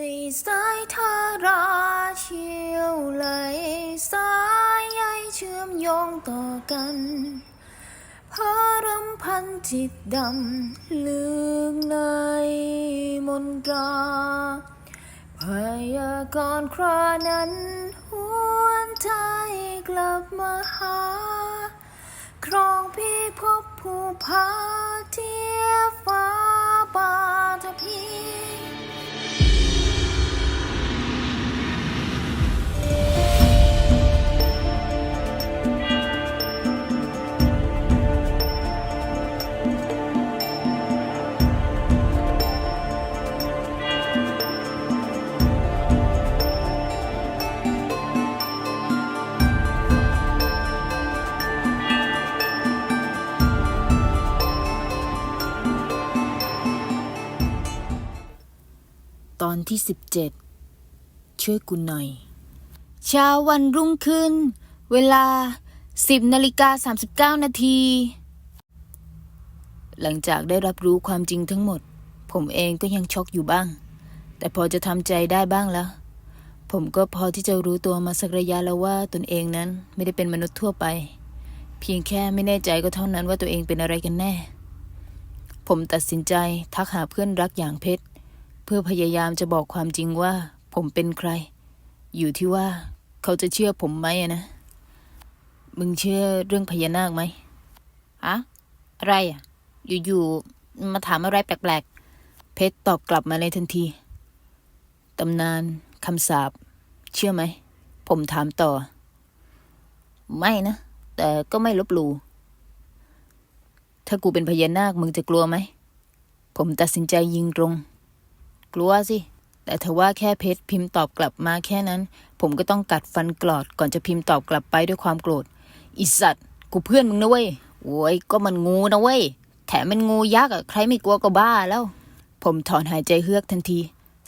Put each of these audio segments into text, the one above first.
ในสายทาราเชี่ยวไหลสายใยเชื่อมโยงต่อกันพารำพันจิตดำลึกในมนตราพยากรณ์ครานั้นหวนใจกลับมาหา ครองพี่พบผู้พาเทียฟ้าปาทพี ที่สิบเจ็ดช่วยกูหน่อย เช้าวันรุ่งขึ้น เวลาสิบนาฬิกาสามสิบเก้านาที หลังจากได้รับรู้ความจริงทั้งหมด ผมเองก็ยังช็อกอยู่บ้าง แต่พอจะทำใจได้บ้างแล้ว ผมก็พอที่จะรู้ตัวมาสักระยะแล้วว่าตนเองนั้นไม่ได้เป็นมนุษย์ทั่วไป เพียงแค่ไม่แน่ใจก็เท่านั้นว่าตัวเองเป็นอะไรกันแน่ ผมตัดสินใจทักหาเพื่อนรักอย่างเพชร เพื่อพยายามจะบอกความจริงว่า ผมเป็นใคร อยู่ที่ว่า เขาจะเชื่อผมไหมอะนะ มึงเชื่อเรื่องพญานาคไหมฮะอะไรอะอยู่ๆมาถามอะไรแปลกๆ เพชรตอบกลับมาในทันที ตำนานคำสาปเชื่อไหม ผมถามต่อ ไม่นะ แต่ก็ไม่ลบหลู่ถ้ากูเป็นพญานาคมึงจะกลัวไหม ผมตัดสินใจยิงตรง กลัวสิ แต่ถ้าว่าแค่เพชรพิมพ์ตอบกลับมาแค่นั้น ผมก็ต้องกัดฟันกรอดก่อนจะพิมพ์ตอบกลับไปด้วยความโกรธอิสัตว์กูเพื่อนมึงนะเว้ยโว้ยก็มันงูนะเว้ย แถมเป็นงูยักษ์อะใครไม่กลัวก็บ้าแล้ว ผมถอนหายใจเฮือกทันที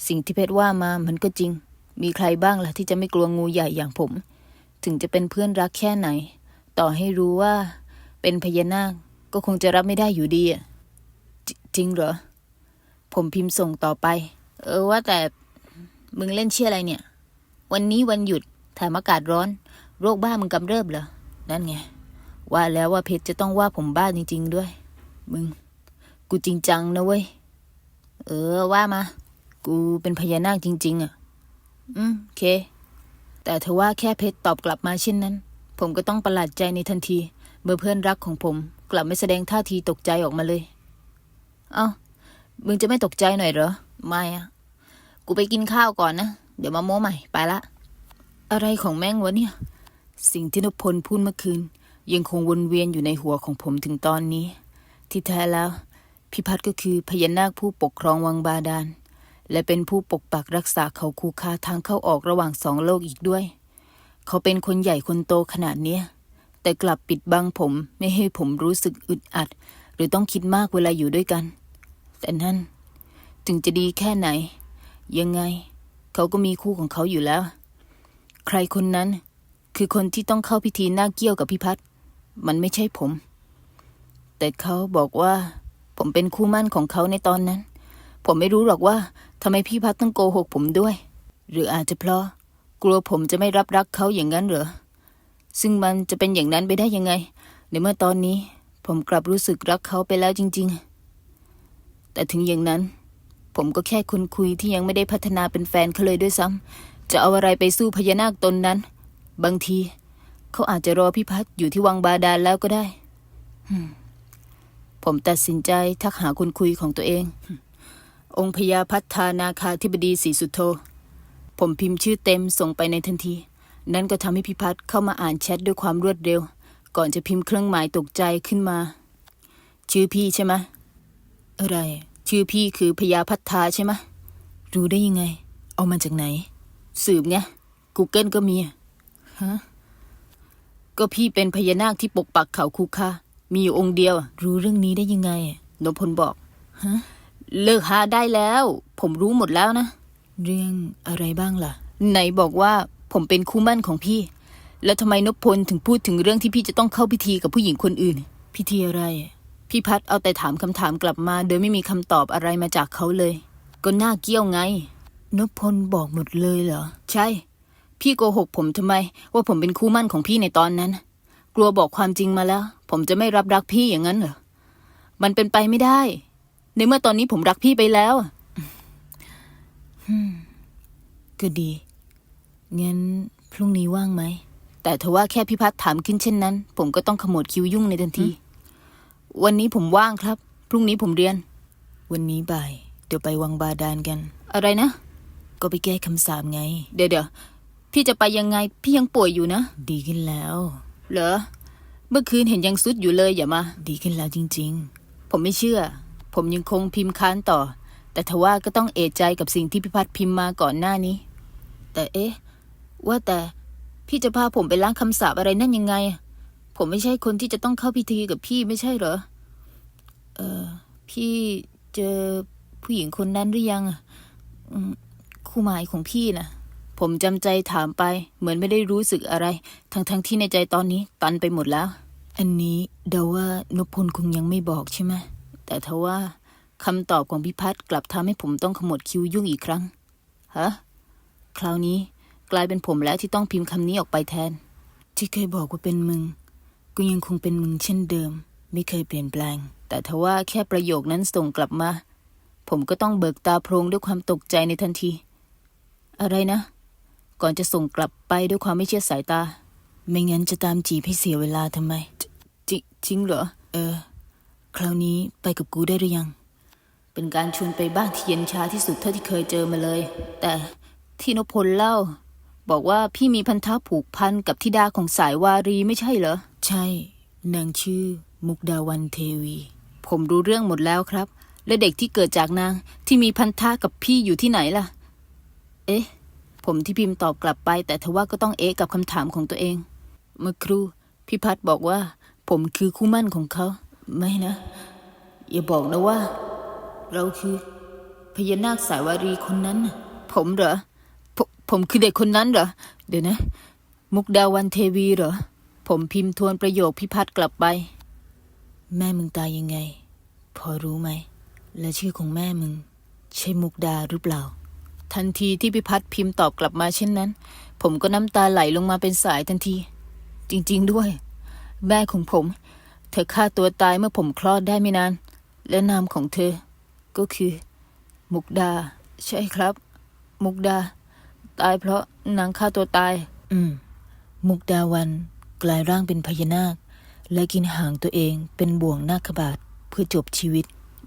สิ่งที่เพชรว่ามามันก็จริง มีใครบ้างล่ะที่จะไม่กลัวงูใหญ่อย่างผม ถึงจะเป็นเพื่อนรักแค่ไหน ต่อให้รู้ว่า เป็นพญานาคก็คงจะรับไม่ได้อยู่ดีอะจจริงเหรอ มพิมพ์ส่งต่อไป เออว่าแต่มึงเล่นเชี่ยอะไรเนี่ย วันนี้วันหยุดแถมอากาศร้อน โรคบ้ามึงกำเริบเหรอ นั่นไง ว่าแล้วว่าเพชรจะต้องว่าผมบ้าจริง ๆ ด้วย มึง กูจริงจังนะเว้ย เออว่ามา กูเป็นพญานาคจริง ๆ อะ อืมเค แต่ถ้าว่าแค่เพชรตอบกลับมาเช่นนั้น ผมก็ต้องประหลาดใจในทันที เมื่อเพื่อนรักของผม กลับไม่แสดงท่าทีตกใจออกมาเลย เอ้า มึงจะไม่ตกใจหน่อยเหรอ ไม่อะกูไปกินข้าวก่อนนะ เดี๋ยวมาโม้ใหม่ ไปละ อะไรของแม่งวะเนี่ย สิ่งที่นพพลพูดเมื่อคืน ยังคงวนเวียนอยู่ในหัวของผมถึงตอนนี้ ที่แท้แล้ว พิพัฒน์ก็คือพญานาคผู้ปกครองวังบาดาล และเป็นผู้ปกปักรักษาเขาคูคาทางเข้าออกระหว่างสองโลกอีกด้วย เขาเป็นคนใหญ่คนโตขนาดเนี้ยแต่กลับปิดบังผมไม่ให้ผมรู้สึกอึดอัด หรือต้องคิดมากเวลาอยู่ด้วยกัน แต่นั่นถึงจะดีแค่ไหน ยังไง เขาก็มีคู่ของเขาอยู่แล้ว ใครคนนั้น คือคนที่ต้องเข้าพิธีหน้าเกี้ยวกับพิพัฒน์มันไม่ใช่ผม แต่เขาบอกว่า ผมเป็นคู่มั่นของเขาในตอนนั้น ผมไม่รู้หรอกว่าทำไมพี่พัฒน์ต้องโกหกผมด้วย หรืออาจจะเพราะ กลัวผมจะไม่รับรักเขาอย่างนั้นเหรอซึ่งมันจะเป็นอย่างนั้นไปได้ยังไงในเมื่อตอนนี้ผมกลับรู้สึกรักเขาไปแล้วจริง ๆ แต่ถึงอย่างนั้น ผมก็แค่คนคุยที่ยังไม่ได้พัฒนาเป็นแฟนเขาเลยด้วยซ้ำจะเอาอะไรไปสู้พญานาคตนนั้น บางที เขาอาจจะรอพี่พัฒน์อยู่ที่วังบาดาลแล้วก็ได้ผมตัดสินใจทักหาคนคุยของตัวเอง องค์พญาพัฒนานาคาธิบดีศรีสุโธผมพิมพ์ชื่อเต็มส่งไปในทันที นั่นก็ทำให้พิพัฒน์เข้ามาอ่านแชทด้วยความรวดเร็ว ก่อนจะพิมพ์เครื่องหมายตกใจขึ้นมา ชื่อพี่ใช่ไหม อะไร ชื่อพี่คือพญาพัฒนาใช่ไหมรู้ได้ยังไง เอามาจากไหน สืบไง Google ก็มีฮะก็พี่เป็นพญานาคที่ปกปักเขาคูคามีอยู่องค์เดียว รู้เรื่องนี้ได้ยังไงนพพลบอกฮะเลิกหาได้แล้ว ผมรู้หมดแล้วนะ เรื่องอะไรบ้างล่ะ ไหนบอกว่าผมเป็นคู่มั่นของพี่ แล้วทำไมนพพลถึงพูดถึงเรื่องที่พี่จะต้องเข้าพิธีกับผู้หญิงคนอื่น พิธีอะไร พี่พัดเอาแต่ถามคำถามกลับมา โดยไม่มีคำตอบอะไรมาจากเขาเลย ก็น่าเกี้ยวไงนพพลบอกหมดเลยเหรอ ใช่ พี่โกหกผมทำไม ว่าผมเป็นคู่มั่นของพี่ในตอนนั้น กลัวบอกความจริงมาแล้ว ผมจะไม่รับรักพี่อย่างนั้นเหรอ มันเป็นไปไม่ได้ ในเมื่อตอนนี้ผมรักพี่ไปแล้วอืมก็ดีงั้นพรุ่งนี้ว่างไหม แต่ถ้าว่าแค่พี่พัฒถามขึ้นเช่นนั้น ผมก็ต้องขมวดคิ้วยุ่งในทันที วันนี้ผมว่างครับ พรุ่งนี้ผมเรียน วันนี้บ่าย เดี๋ยวไปวังบาดาลกัน อะไรนะ ก็ไปแก้คำสาปไง เดี๋ยวเดี๋ยวพี่จะไปยังไง พี่ยังป่วยอยู่นะ ดีขึ้นแล้ว เหรอ เมื่อคืนเห็นยังซุดอยู่เลยอย่ามา ดีขึ้นแล้วจริงๆผมไม่เชื่อ ผมยังคงพิมพ์ค้านต่อ แต่ทว่าก็ต้องเอะใจกับสิ่งที่พิพัฒน์พิมพ์มาก่อนหน้านี้ แต่เอ๊ะ ว่าแต่พี่จะพาผมไปล้างคำสาปอะไรนั่นยังไง ผมไม่ใช่คนที่จะต้องเข้าพิธีกับพี่ไม่ใช่เหรอ เออพี่เจอผู้หญิงคนนั้นหรือยังคู่หมายของพี่นะผมจำใจถามไป เหมือนไม่ได้รู้สึกอะไร ทั้งๆทที่ในใจตอนนี้ ตันไปหมดแล้ว อันนี้เดาว่านพพลคงยังไม่บอกใช่ไหมแต่ทว่าคำตอบของพิพัฒน์กลับทำให้ผมต้องขมวดคิ้วยุ่งอีกครั้งฮะคราวนี้กลายเป็นผมแล้วที่ต้องพิมพ์คำนี้ออกไปแทน ที่เคยบอกว่าเป็นมึง ก็ยังคงเป็นมึงเช่นเดิม ไม่เคยเปลี่ยนแปลง แต่ทว่าแค่ประโยคนั้นส่งกลับมา ผมก็ต้องเบิกตาโพรงด้วยความตกใจในทันที อะไรนะ ก่อนจะส่งกลับไปด้วยความไม่เชื่อสายตา ไม่งั้นจะตามจีบให้เสียเวลาทำไมจริจริงเหรอ เออ คราวนี้ไปกับกูได้หรือยัง เป็นการชวนไปบ้านที่เย็นชาที่สุดเท่าที่เคยเจอมาเลย แต่ที่นพพลเล่า บอกว่าพี่มีพันธะผูกพันกับธิดาของสายวารีไม่ใช่เหรอ ใช่ นางชื่อ มุกดาวันเทวี ผมรู้เรื่องหมดแล้วครับ และเด็กที่เกิดจากนางที่มีพันธะกับพี่อยู่ที่ไหนล่ะ เอ๊ะ ผมที่พิมพ์ตอบกลับไป แต่ทว่าก็ต้องเอ๊ะกับคำถามของตัวเอง เมื่อครู่พี่พัดบอกว่า ผมคือคู่มั่นของเขา ไม่นะ อย่าบอกนะว่า เราคือพญานาคสายวารีคนนั้น ผมเหรอผมผมคือเด็กคนนั้นเหรอ เดี๋ยวนะ มุกดาวันเทวีเหรอ ผมพิมพ์ทวนประโยคพิพัฒน์กลับไป แม่มึงตายยังไง พอรู้ไหม และชื่อของแม่มึง ใช่มุกดาหรือเปล่า ทันทีที่พิพัฒน์พิมพ์ตอบกลับมาเช่นนั้น ผมก็น้ำตาไหลลงมาเป็นสายทันที จริง ๆ ด้วย แม่ของผม เธอฆ่าตัวตายเมื่อผมคลอดได้ไม่นาน และนามของเธอ ก็คือ มุกดา ใช่ครับ มุกดา ตายเพราะนางฆ่าตัวตาย อืม มุกดาวัน กลายร่างเป็นพญานาค และกินหางตัวเองเป็นบ่วงนาคบาทเพื่อจบชีวิต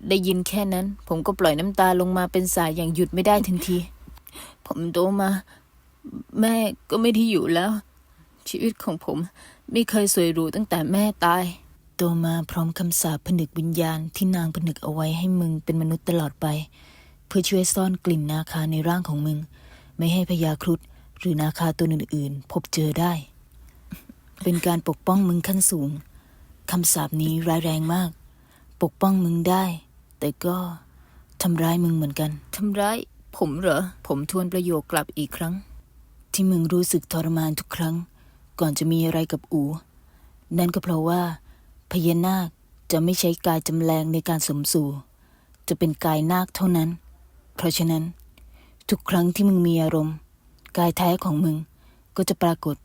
ได้ยินแค่นั้น ผมก็ปล่อยน้ำตาลงมาเป็นสายอย่างหยุดไม่ได้ทันที ผมโตมา แม่ก็ไม่ได้อยู่แล้ว ชีวิตของผมไม่เคยสวยหรูตั้งแต่แม่ตาย โตมาพร้อมคำสาปผนึกวิญญาณที่นางผนึกเอาไว้ให้มึงเป็นมนุษย์ตลอดไป เพื่อช่วยซ่อนกลิ่นนาคาในร่างของมึง ไม่ให้พญาครุฑหรือนาคาตัวอื่นๆ พบเจอได้ เป็นการปกป้องมึงขั้นสูงคำสาปนี้ร้ายแรงมาก ปกป้องมึงได้ แต่ก็ทำร้ายมึงเหมือนกันทำร้าย ผมเหรอ ผมทวนประโยคกลับอีกครั้ง ที่มึงรู้สึกทรมานทุกครั้ง ก่อนจะมีอะไรกับอู นั่นก็เพราะว่า พญานาคจะไม่ใช้กายจำแรงในการสมสู่ จะเป็นกายนาคเท่านั้น เพราะฉะนั้น ทุกครั้งที่มึงมีอารมณ์ กายแท้ของมึงก็จะปรากฏ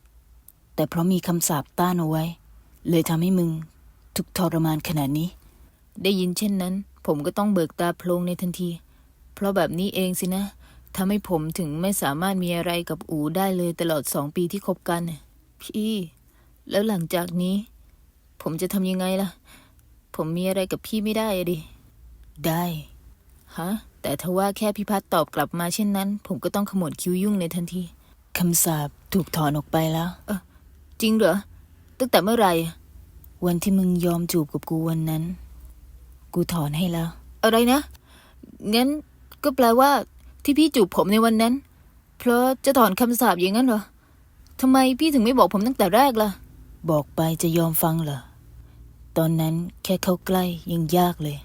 แต่เพราะมีคำสาปต้านเอาไว้ เลยทำให้มึง ทุกข์ทรมานขนาดนี้ ได้ยินเช่นนั้น ผมก็ต้องเบิกตาโพลงในทันที เพราะแบบนี้เองสินะทำให้ผมถึงไม่สามารถมีอะไรกับอูได้เลยตลอดสองปีที่คบกันน่ะพี่ แล้วหลังจากนี้ ผมจะทำยังไงล่ะ ผมมีอะไรกับพี่ไม่ได้อะดิ ได้ฮะแต่ถ้าว่าแค่พิพัฒน์ตอบกลับมาเช่นนั้น ผมก็ต้องขมวดคิ้วยุ่งในทันทีคำสาปถูกถอนออกไปแล้ว เออ จริงเหรอ ตั้งแต่เมื่อไหร่ วันที่มึงยอมจูบกับกูวันนั้น กูถอนให้แล้ว อะไรนะ งั้นก็แปลว่า ที่พี่จูบผมในวันนั้น เพราะจะถอนคำสาปอย่างนั้นเหรอทำไมพี่ถึงไม่บอกผมตั้งแต่แรกล่ะ บอกไปจะยอมฟังเหรอ ตอนนั้นแค่เข้าใกล้ยังยากเลย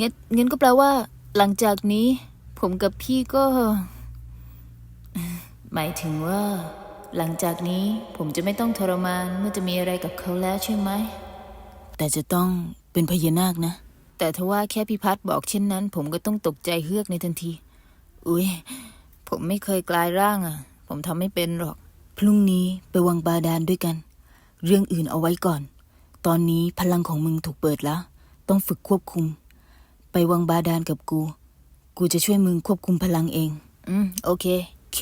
งั้นงั้นก็แปลว่า หลังจากนี้ ผมกับพี่ก็ หมายถึงว่า หลังจากนี้ผมจะไม่ต้องทรมานเมื่อจะมีอะไรกับเขาแล้วใช่ไหม แต่จะต้องเป็นพญานาคนะ แต่ถ้าว่าแค่พิพัฒน์บอกเช่นนั้น ผมก็ต้องตกใจเฮือกในทันที อุ้ยผมไม่เคยกลายร่างอะ ผมทำไม่เป็นหรอก พรุ่งนี้ไปวังบาดาลด้วยกัน เรื่องอื่นเอาไว้ก่อน ตอนนี้พลังของมึงถูกเปิดแล้ว ต้องฝึกควบคุม ไปวังบาดาลกับกู กูจะช่วยมึงควบคุมพลังเอง อืม โอเค โอเค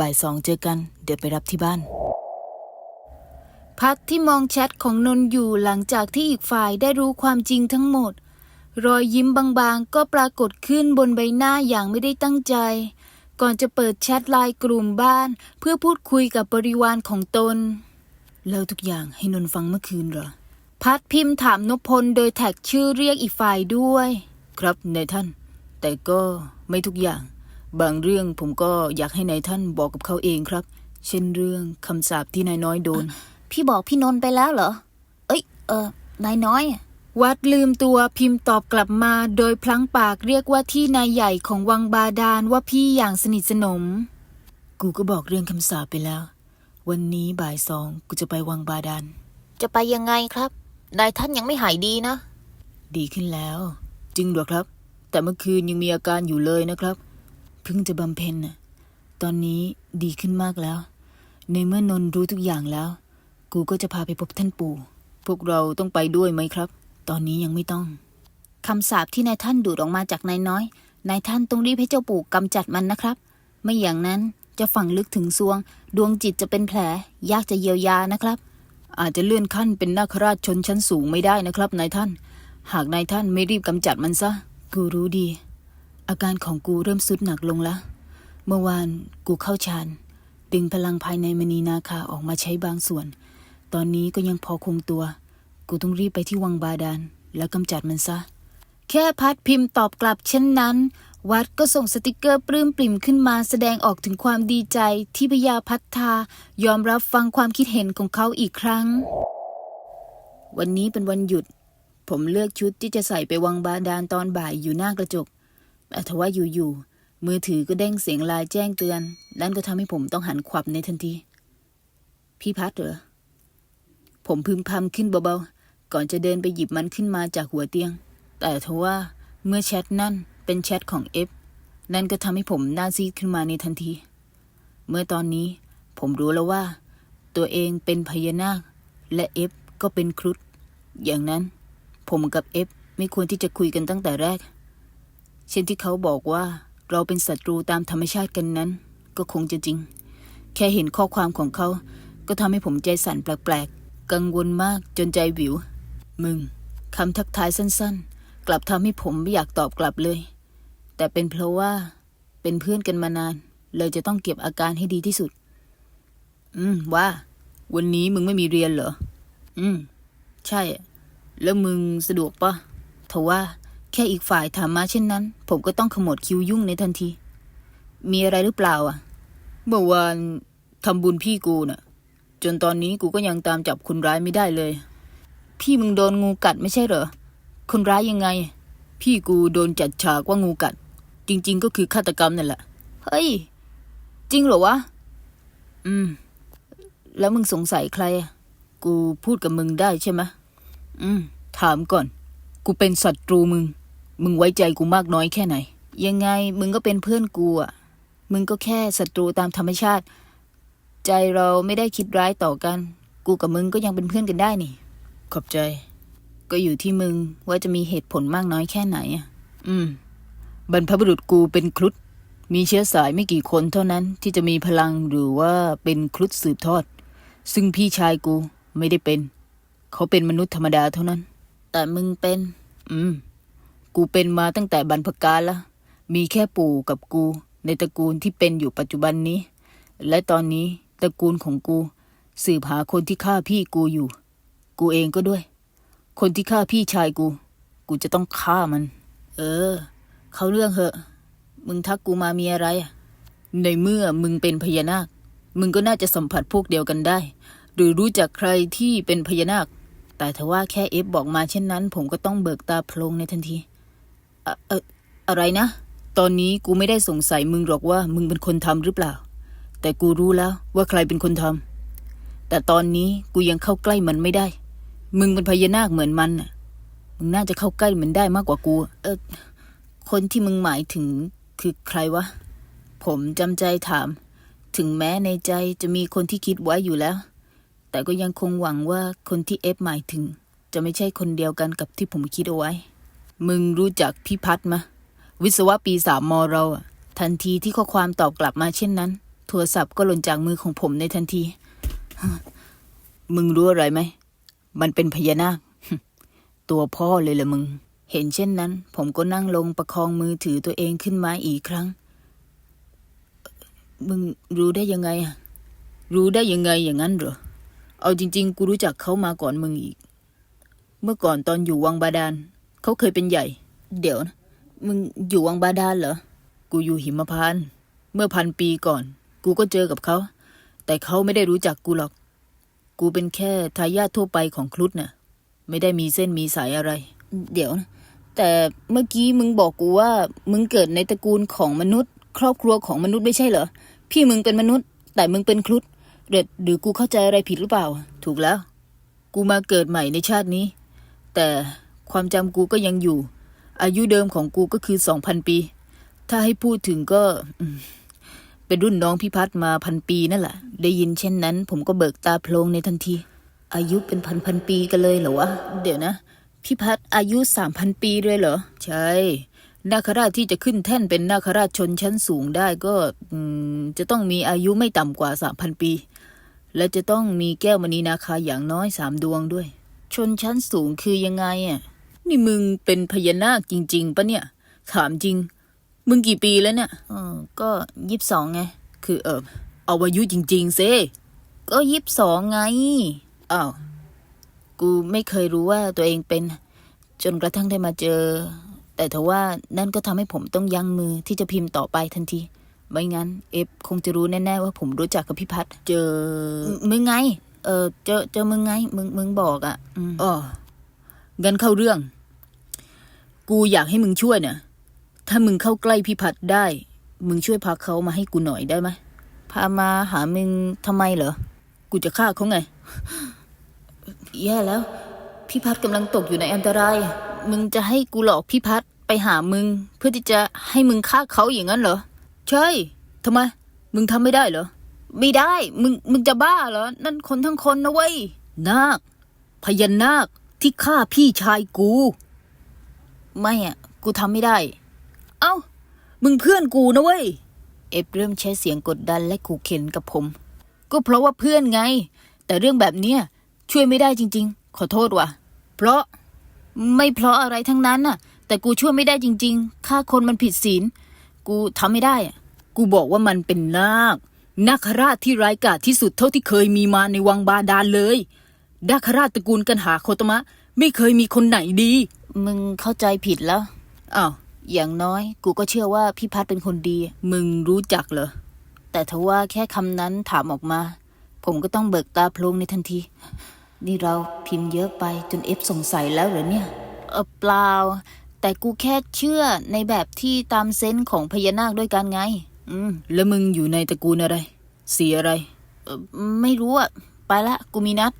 บ่ายสองเจอกัน เดี๋ยวไปรับที่บ้าน พัดที่มองแชทของนนท์อยู่หลังจากที่อีกฝ่ายได้รู้ความจริงทั้งหมด รอยยิ้มบางๆ ก็ปรากฏขึ้นบนใบหน้าอย่างไม่ได้ตั้งใจ ก่อนจะเปิดแชทไลน์กลุ่มบ้าน เพื่อพูดคุยกับบริวารของตนเล่าทุกอย่างให้นนท์ฟังเมื่อคืนเหรอ พัดพิมพ์ถามนพพลโดยแท็กชื่อเรียกอีกฝ่ายด้วย ครับนายท่าน แต่ก็ไม่ทุกอย่าง บางเรื่องผมก็อยากให้นายท่านบอกกับเขาเองครับ เช่นเรื่องคำสาปที่นายน้อยโดน พี่บอกพี่นนท์ไปแล้วเหรอ เอ้ย เออนายน้อยอะวัดลืมตัวพิมพ์ตอบกลับมา โดยพลั้งปากเรียกว่าที่นายใหญ่ของวังบาดาลว่าพี่อย่างสนิทสนม กูก็บอกเรื่องคำสาปไปแล้ว วันนี้บ่ายสองกูจะไปวังบาดาล จะไปยังไงครับ นายท่านยังไม่หายดีนะ ดีขึ้นแล้ว จริงเหรอครับ แต่เมื่อคืนยังมีอาการอยู่เลยนะครับ เพิ่งจะบำเพ็ญน่ะตอนนี้ดีขึ้นมากแล้ว ในเมื่อนนรู้ทุกอย่างแล้ว กูก็จะพาไปพบท่านปู่ พวกเราต้องไปด้วยไหมครับ ตอนนี้ยังไม่ต้องคำสาปที่นายท่านดูดออกมาจากนายน้อย นายท่านต้องรีบให้เจ้าปู่กำจัดมันนะครับ ไม่อย่างนั้นจะฝังลึกถึงซวง ดวงจิตจะเป็นแผล ยากจะเยียวยานะครับ อาจจะเลื่อนขั้นเป็นนาคราชชนชั้นสูงไม่ได้นะครับนายท่าน หากนายท่านไม่รีบกำจัดมันซะ กูรู้ดี อาการของกูเริ่มสุดหนักลงล้วเมื่อวานกูเข้าฌาน ดึงพลังภายในมณีนาคาออกมาใช้บางส่วน ตอนนี้ก็ยังพอคงตัว กูต้องรีบไปที่วังบาดาลแล้วกำจัดมันซะ แค่พัดพิมพ์ตอบกลับเช่นนั้น วัดก็ส่งสติกเกอร์ปลื้มปริ่มขึ้นมาแสดงออกถึงความดีใจที่พญาพัฒทายอมรับฟังความคิดเห็นของเขาอีกครั้ง วันนี้เป็นวันหยุด ผมเลือกชุดที่จะใส่ไปวังบาดาลตอนบ่ายอยู่หน้ากระจก แต่ว่าอยู่ๆมือถือก็เด้งเสียงไลายแจ้งเตือนนั่นก็ทำให้ผมต้องหันขวับในทันที พี่พัดเหรอ ผมพึมพำขึ้นเบาๆ ก่อนจะเดินไปหยิบมันขึ้นมาจากหัวเตียง แต่ทว่าเมื่อแชทนั่นเป็นแชทของเอฟนั่นก็ทำให้ผมหน้าซีดขึ้นมาในทันที เมื่อตอนนี้ผมรู้แล้วว่า ตัวเองเป็นพญานาค และเอฟก็เป็นครุฑอย่างนั้น ผมกับเอฟไม่ควรที่จะคุยกันตั้งแต่แรก เช่นที่เขาบอกว่าเราเป็นศัตรูตามธรรมชาติกันนั้น ก็คงจะจริง แค่เห็นข้อความของเขา ก็ทำให้ผมใจสั่นแปลกๆ กังวลมากจนใจวิว มึงคำทักทายสั้นๆ กลับทำให้ผมไม่อยากตอบกลับเลย แต่เป็นเพราะว่าเป็นเพื่อนกันมานาน เลยจะต้องเก็บอาการให้ดีที่สุด อืมว่า วันนี้มึงไม่มีเรียนเหรอ อืม ใช่อะแล้วมึงสะดวกปะทว่า แค่อีกฝ่ายถามมาเช่นนั้น ผมก็ต้องขมวดคิ้วยุ่งในทันที มีอะไรหรือเปล่าอะ เมื่อวานทำบุญพี่กูน่ะ จนตอนนี้กูก็ยังตามจับคนร้ายไม่ได้เลย พี่มึงโดนงูกัดไม่ใช่เหรอ คนร้ายยังไง พี่กูโดนจัดฉากว่างูกัด จริง ๆ ก็คือฆาตกรรมนั่นแหละ เฮ้ย จริงเหรอวะ อืม แล้วมึงสงสัยใครอะกูพูดกับมึงได้ใช่ไหมอืม ถามก่อน กูเป็นศัตรูมึง มึงไว้ใจกูมากน้อยแค่ไหน ยังไงมึงก็เป็นเพื่อนกูอะมึงก็แค่ศัตรูตามธรรมชาติ ใจเราไม่ได้คิดร้ายต่อกัน กูกับมึงก็ยังเป็นเพื่อนกันได้นี่ ขอบใจ ก็อยู่ที่มึงว่าจะมีเหตุผลมากน้อยแค่ไหนอะอืม บรรพบุรุษกูเป็นครุฑมีเชื้อสายไม่กี่คนเท่านั้นที่จะมีพลังหรือว่าเป็นครุฑสืบทอด ซึ่งพี่ชายกูไม่ได้เป็น เขาเป็นมนุษย์ธรรมดาเท่านั้น แต่มึงเป็น อืม กูเป็นมาตั้งแต่บรรพกาลละมีแค่ปู่กับกูในตระกูลที่เป็นอยู่ปัจจุบันนี้ และตอนนี้ตระกูลของกู สืบหาคนที่ฆ่าพี่กูอยู่ กูเองก็ด้วย คนที่ฆ่าพี่ชายกู กูจะต้องฆ่ามัน เออ เขาเรื่องเหอะ มึงทักกูมามีอะไรอะในเมื่อมึงเป็นพญานาค มึงก็น่าจะสัมผัสพวกเดียวกันได้ หรือรู้จักใครที่เป็นพญานาค แต่ถ้าว่าแค่เอฟบอกมาเช่นนั้น ผมก็ต้องเบิกตาโพลงในทันที เอออะไรนะ ตอนนี้กูไม่ได้สงสัยมึงหรอกว่ามึงเป็นคนทำหรือเปล่า แต่กูรู้แล้วว่าใครเป็นคนทำแต่ตอนนี้กูยังเข้าใกล้มันไม่ได้ มึงเป็นพญานาคเหมือนมันน่ะมึงน่าจะเข้าใกล้มันได้มากกว่ากู เออคนที่มึงหมายถึงคือใครวะผผมจำใจถาม ถึงแม้ในใจจะมีคนที่คิดไว้อยู่แล้ว แต่ก็ยังคงหวังว่าคนที่เอฟหมายถึง จะไม่ใช่คนเดียวกันกับที่ผมคิดเอาไว้ มึงรู้จักพี่พัฒน์มะ วิศวะปีสามมเราอะทันทีที่ข้อความตอบกลับมาเช่นนั้น โทรศัพท์ก็หล่นจากมือของผมในทันที มึงรู้อะไรไหม มันเป็นพญานาค ตัวพ่อเลยละมึง เห็นเช่นนั้น ผมก็นั่งลงประคองมือถือตัวเองขึ้นมาอีกครั้ง มึงรู้ได้ยังไงอะรู้ได้ยังไงอย่างนั้นเหรอ เอาจริง ๆ กูรู้จักเขามาก่อนมึงอีก เมื่อก่อนตอนอยู่วังบาดาล เขาเคยเป็นใหญ่ เดี๋ยวนะมึงอยู่วังบาดาลเหรอ กูอยู่หิมพานต์เมื่อพันปีก่อน กูก็เจอกับเขา แต่เขาไม่ได้รู้จักกูหรอก กูเป็นแค่ทายาททั่วไปของครุฑน่ะ ไม่ได้มีเส้นมีสายอะไร เดี๋ยวนะ แต่เมื่อกี้มึงบอกกูว่า มึงเกิดในตระกูลของมนุษย์ ครอบครัวของมนุษย์ไม่ใช่เหรอ พี่มึงเป็นมนุษย์ แต่มึงเป็นครุฑเด็ดหรือกูเข้าใจอะไรผิดหรือเปล่า ถูกแล้ว กูมาเกิดใหม่ในชาตินี้ แต่ ความจำกูก็ยังอยู่ อายุเดิมของกูก็คือสองพันปี ถ้าให้พูดถึงก็เป็นรุ่นน้องพี่พัดมาพันปีนั่นแหละ ได้ยินเช่นนั้น ผมก็เบิกตาโพลงในทันที อายุเป็นพันพันปีกันเลยเหรอวะ เดี๋ยวนะพี่พัดอายุสามพันปีเลยเหรอ ใช่ นาคราชที่จะขึ้นแท่นเป็นนาคราชชนชั้นสูงได้ก็จะต้องมีอายุไม่ต่ำกว่าสามพันปี และจะต้องมีแก้วมณีนาคาอย่างน้อยสามดวงด้วย ชนชั้นสูงคือยังไงอะ นี่มึงเป็นพญานาคจริง ๆปะเนี่ย ถามจริง มึงกี่ปีแล้วเนี่ยเออก็ยี่สิบสองไง คือเออเอาอายุจริง ๆเซก็ยี่สิบสองไง อ้าว กูไม่เคยรู้ว่าตัวเองเป็น จนกระทั่งได้มาเจอ แต่ทว่านั่นก็ทำให้ผมต้องยั้งมือที่จะพิมพ์ต่อไปทันที ไม่งั้น เอฟคงจะรู้แน่ ๆ ว่าผมรู้จักกับพี่พัดเจอ มึงไง เออเจอเจอมึงไง มึงมึงบอกอะ อืมอ๋องั้นเข้าเรื่อง กูอยากให้มึงช่วยเนี่ยถ้ามึงเข้าใกล้พี่พัดได้ มึงช่วยพาเขามาให้กูหน่อยได้ไหมพามาหามึงทำไมเหรอ กูจะฆ่าเขาไง แย่แล้ว พี่พัดกำลังตกอยู่ในอันตราย มึงจะให้กูหลอกพี่พัดไปหามึง เพื่อที่จะให้มึงฆ่าเขาอย่างนั้นเหรอ ใช่ทำไม มึงทำไม่ได้เหรอ ไม่ได้ มึง มึงจะบ้าเหรอ นั่นคนทั้งคนนะเว้ย นาค พญานาคที่ฆ่าพี่ชายกู ไม่อะกูทำไม่ได้ เอ้า มึงเพื่อนกูนะเว้ย เอฟเริ่มใช้เสียงกดดันและขู่เข็นกับผม ก็เพราะว่าเพื่อนไง แต่เรื่องแบบเนี้ยช่วยไม่ได้จริง ๆ ขอโทษว่ะ เพราะไม่เพราะอะไรทั้งนั้นน่ะ แต่กูช่วยไม่ได้จริง ๆ ฆ่าคนมันผิดศีล กูทำไม่ได้อะกูบอกว่ามันเป็นนาค นาคราชที่ร้ายกาจที่สุดเท่าที่เคยมีมาในวังบาดาลเลย นาคราชตระกูลกันหาโคตมะ ไม่เคยมีคนไหนดี มึงเข้าใจผิดแล้วอ้าวอย่างน้อย กูก็เชื่อว่าพี่พัดเป็นคนดี มึงรู้จักเหรอ แต่ทว่าแค่คำนั้นถามออกมา ผมก็ต้องเบิกตาโพลงในทันที นี่เราพิมพ์เยอะไปจนเอฟสงสัยแล้วเหรอเนี่ย เออเปล่า แต่กูแค่เชื่อในแบบที่ตามเซนส์ของพญานาคด้วยกันไง อืม แล้วมึงอยู่ในตระกูลอะไร สีอะไร เออไม่รู้อะไปละ กูมีนัด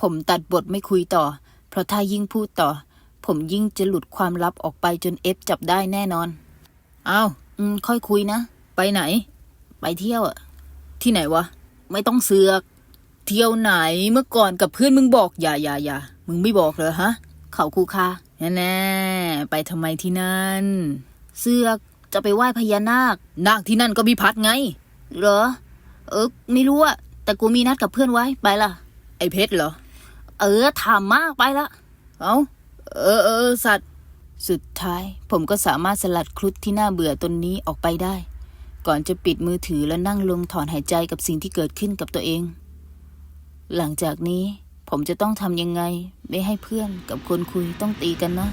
ผมตัดบทไม่คุยต่อ เพราะถ้ายิ่งพูดต่อ ผมยิ่งจะหลุดความลับออกไปจนเอฟจับได้แน่นอน เอ้าอืม ค่อยคุยนะ ไปไหน ไปเที่ยวอะที่ไหนวะ ไม่ต้องเสือก เที่ยวไหนเมื่อก่อนกับเพื่อนมึงบอก อย่าอย่าอย่ามึงไม่บอกเหรอฮะ เขาคูคาแน่ๆไปทำไมที่นั่น เสือกจะไปไหว้พญานาค นาคที่นั่นก็มีพัดไง เหรอ เออไม่รู้อะแต่กูมีนัดกับเพื่อนไว้ ไปละไอเพชรเหรอ เออถามมากไปละ เอ้า เออเออสัตว์ สุดท้าย ผมก็สามารถสลัดครุฑที่น่าเบื่อตนนี้ออกไปได้ ก่อนจะปิดมือถือและนั่งลงถอนหายใจกับสิ่งที่เกิดขึ้นกับตัวเอง หลังจากนี้ผมจะต้องทำยังไง ไม่ให้เพื่อนกับคนคุยต้องตีกันนะ